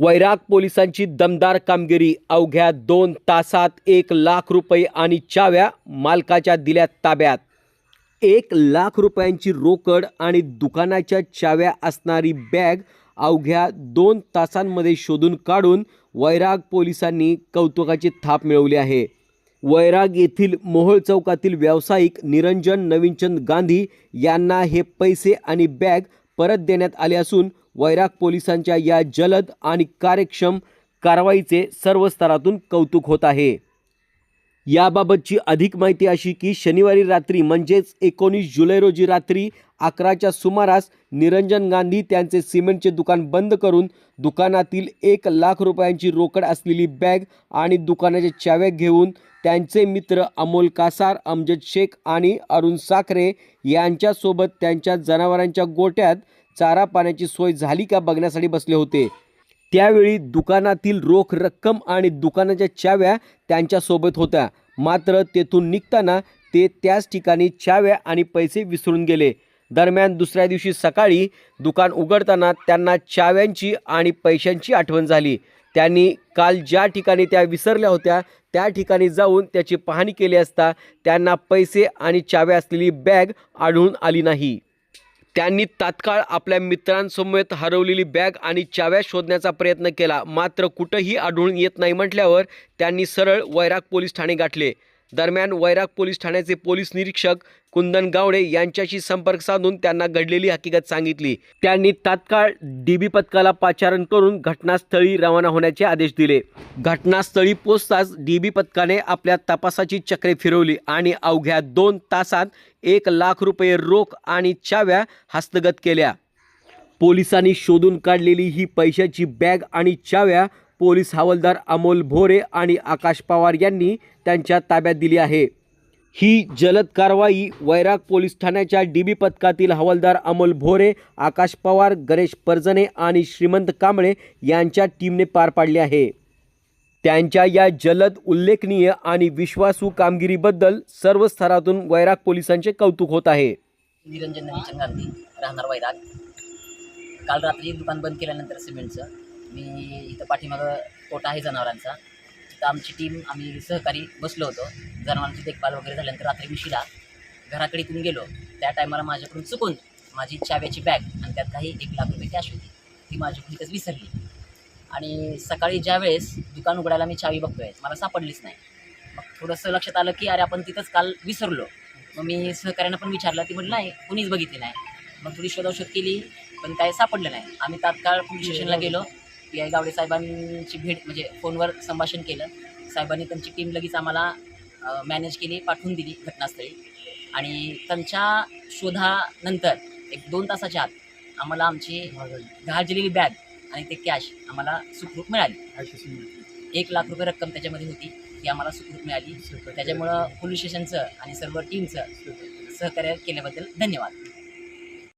वैराग पोलिसांची दमदार कामगिरी अवघ्या दोन तासात एक लाख रुपये आणि चाव्या मालकाच्या दिल्या ताब्यात. एक लाख रुपयांची रोकड आणि दुकानाच्या चाव्या असणारी बॅग अवघ्या दोन तासांमध्ये शोधून काढून वैराग पोलिसांनी कौतुकाची थाप मिळवली आहे. वैराग येथील मोहोळ चौकातील व्यावसायिक निरंजन नवीनचंद गांधी यांना हे पैसे आणि बॅग परत देण्यात आले असून वैराग पोलिसांच्या या जलद आणि कार्यक्षम कारवाईचे सर्व स्तरातून कौतुक होत आहे. याबाबतची अधिक माहिती अशी की शनिवारी रात्री म्हणजेच एकोणीस जुलै रोजी रात्री अकराच्या सुमारास निरंजन गांधी त्यांचे सिमेंटचे दुकान बंद करून दुकानातील एक लाख रुपयांची रोकड असलेली बॅग आणि दुकानाच्या चाव्या घेऊन त्यांचे मित्र अमोल कासार अमजद शेख आणि अरुण साखरे यांच्यासोबत त्यांच्या जनावरांच्या गोट्यात चारा पाण्याची सोय झाली का बघण्यासाठी बसले होते. त्यावेळी दुकानातील रोख रक्कम आणि दुकानाच्या चाव्या त्यांच्यासोबत होत्या. मात्र तेथून निघताना ते त्याच ठिकाणी चाव्या आणि पैसे विसरून गेले. दरम्यान दुसऱ्या दिवशी सकाळी दुकान उघडताना त्यांना चाव्यांची आणि पैशांची आठवण झाली. त्यांनी काल ज्या ठिकाणी त्या विसरल्या होत्या त्या ठिकाणी जाऊन त्याची पाहणी केली असता त्यांना पैसे आणि चाव्या असलेली बॅग आढळून आली नाही. त्यांनी तात्काळ आपल्या मित्रांसमवेत हरवलेली बॅग आणि चाव्या शोधण्याचा प्रयत्न केला. मात्र कुठंही आढळून येत नाही म्हटल्यावर त्यांनी सरळ वैराग पोलीस ठाणे गाठले. दरम्यान वैराग पोलीस ठाण्याचे पोलीस निरीक्षक कुंदन गावडे यांच्याशी संपर्क साधून त्यांना घडलेली हकीकत सांगितली. त्यांनी तात्काळ डीबी पथकाला पाचारण करून घटनास्थळी रवाना होण्याचे आदेश दिले. घटनास्थळी पोचताच डीबी पथकाने आपल्या तपासाची चक्रे फिरवली आणि अवघ्या दोन तासात एक लाख रुपये रोख आणि चाव्या हस्तगत केल्या. पोलिसांनी शोधून काढलेली ही पैशाची बॅग आणि चाव्या पोलीस हवालदार अमोल भोरे आणि आकाश पवार यांनी त्यांच्या ताब्यात दिली आहे. ही जलद कारवाई वैराग पोलीस ठाण्याच्या डी बी पथकातील हवालदार अमोल भोरे आकाश पवार गणेश परजणे आणि श्रीमंत कांबळे यांच्या टीमने पार पाडली आहे. त्यांच्या या जलद उल्लेखनीय आणि विश्वासू कामगिरीबद्दल सर्व स्तरातून वैराग पोलिसांचे कौतुक होत आहे. निरंजन गांधी राहणार वैराग. काल रात्री दुकान बंद केल्यानंतर सिमेंटचं. मी इथं पाठीमागं तोटा आहे जनावरांचा. तिथं आमची टीम आम्ही सहकारी बसलो होतो. जनावरांची देखभाल वगैरे झाल्यानंतर रात्री उशिरा घराकडे इथून गेलो. त्या टायमाला माझ्याकडून चुकून माझी चाव्याची बॅग आणि त्यात काही एक लाख रुपये कॅश होती. ती माझ्याकडून इथंच विसरली. आणि सकाळी ज्या वेळेस दुकान उघडायला मी चावी बघतोय मला सापडलीच नाही. मग थोडंसं लक्षात आलं की अरे आपण तिथंच काल विसरलो. मग मी सहकाऱ्यांना पण विचारलं ती म्हटलं नाही कुणीच बघितली नाही. मग थोडी शोधाशोध केली पण काय सापडलं नाही. आम्ही तात्काळ पोलीस स्टेशनला गेलो. पी आय गावडे साहेबांची भेट म्हणजे फोनवर संभाषण केलं. साहेबांनी त्यांची टीम लगेच आम्हाला मॅनेज केली पाठवून दिली घटनास्थळी. आणि त्यांच्या शोधानंतर एक दोन तासाच्या आत आम्हाला आमची गहाळलेली बॅग आणि ते कॅश आम्हाला सुखरूप मिळाली. एक लाख रुपये रक्कम त्याच्यामध्ये होती ती आम्हाला सुखरूप मिळाली. त्याच्यामुळं पोलीस स्टेशनचं आणि सर्व टीमचं सहकार्य केल्याबद्दल धन्यवाद.